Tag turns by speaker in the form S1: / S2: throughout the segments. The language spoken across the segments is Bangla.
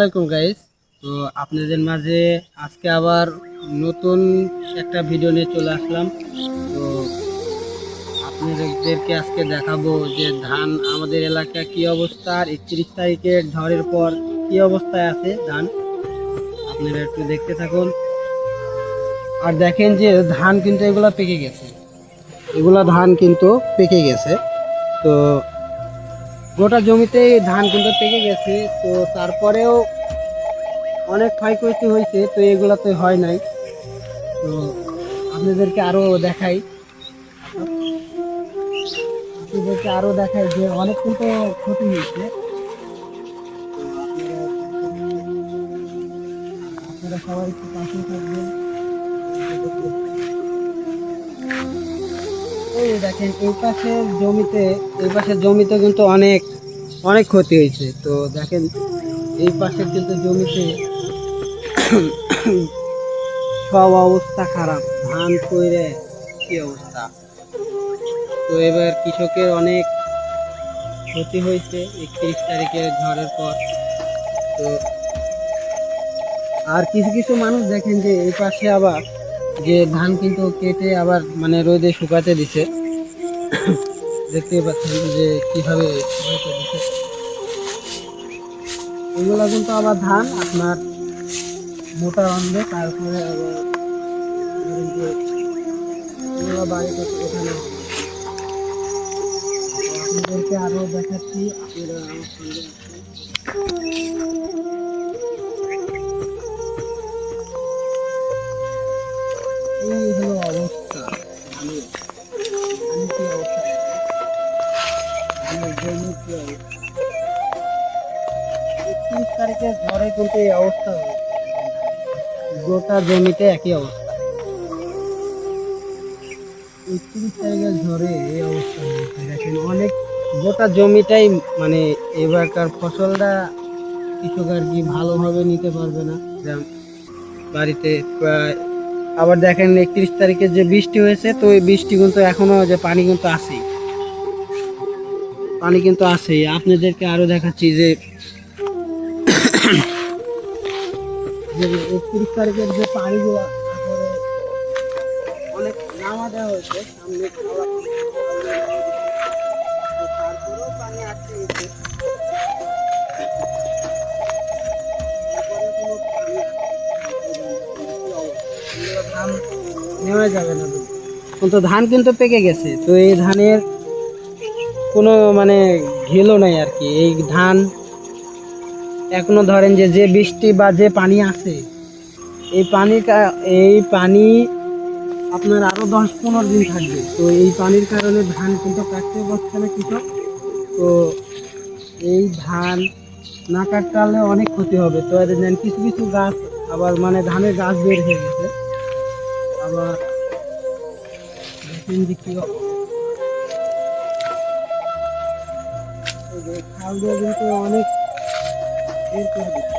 S1: আলাইকুম গাইস তো আপনাদের মাঝে আজকে আবার নতুন একটা ভিডিও নিয়ে চলে আসলাম। তো আপনাদেরকে আজকে দেখাবো যে ধান আমাদের এলাকা কি অবস্থা, আর একত্রিশ তারিখের ঝড়ের পর কি অবস্থায় আছে ধান। আপনারা একটু দেখতে থাকুন। আর দেখেন যে ধান কিন্তু এগুলা পেকে গেছে। এগুলা ধান কিন্তু পেকে গেছে। তো গোটা জমিতেই ধান কিন্তু পেকে গেছে। তো তারপরেও অনেক ক্ষয়ক্ষতি হয়েছে, তো এগুলো তো হয় নাই। তো আপনাদেরকে আরও দেখাই। আপনাদেরকে আরও দেখাই যে অনেক কিন্তু ক্ষতি হয়েছে। আপনারা সবাই একটু পাশে থাকবেন। এই দেখেন, এই পাশের জমিতে, এই পাশের জমিতে কিন্তু অনেক অনেক ক্ষতি হয়েছে। তো দেখেন, এই পাশের কিন্তু জমিতে সব অবস্থা খারাপ। ধান কইরে কি অবস্থা? তো এবার কৃষকের অনেক ক্ষতি হয়েছে একত্রিশ তারিখের ঝড়ের পর। তো আর কিছু কিছু মানুষ দেখেন যে এই পাশে আবার যে ধান কিন্তু কেটে আবার মানে রোদে শুকাতে দিছে। দেখতে পাচ্ছেন যে কীভাবে দিছে। এগুলো কিন্তু আবার ধান, আপনার মোটা আনবে তারপরে আবার বাড়িতে ওঠানো আপনাদেরকে আরও দেখাচ্ছি, আপনারা আমার অবস্থা। আমি কি অবস্থা আমি জমি কিন্তু এই অবস্থা হয়েছে। গোটা জমিতে একই অবস্থা। একত্রিশ তারিখের ঝড়ে এই অবস্থা দেখেন, অনেক গোটা জমিটাই মানে এবারকার ফসলটা কৃষক আর কি ভালোভাবে নিতে পারবে না। বাড়িতে প্রায় আবার দেখেন, একত্রিশ তারিখে যে বৃষ্টি হয়েছে, তো এই বৃষ্টি কিন্তু এখনও যে পানি কিন্তু আসেই। পানি কিন্তু আসেই। আপনাদেরকে আরও দেখাচ্ছি যে যে তারিখের যে পানিগুলো অনেক নামা দেওয়া হয়েছে, সামনে যাবে না কিন্তু ধান কিন্তু পেকে গেছে, তো এই ধানের কোনো মানে ঘেলো নাই আর কি। এই ধান এখনও ধরেন যে যে বৃষ্টি বা যে পানি আছে, এই পানি এই পানি আপনার আরও দশ পনেরো দিন থাকবে। তো এই পানির কারণে ধান কিন্তু কাটতে পারছে না কৃষক। তো এই ধান না কাটলে অনেক ক্ষতি হবে। তো দেন কিছু কিছু গাছ আবার মানে ধানের গাছ বের হয়ে গেছে। আবার খাল দিয়ে কিন্তু অনেক বের করে দিচ্ছে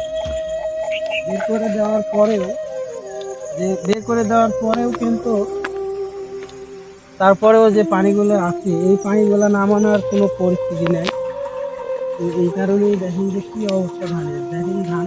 S1: বের করে দেওয়ার পরেও, যে বের করে দেওয়ার পরেও কিন্তু তারপরেও যে পানিগুলো আছে, এই পানিগুলো নামানোর কোনো পরিস্থিতি নেই। এই কারণেই দেখেন যে কী অবস্থা ধানের। দেখেন ধান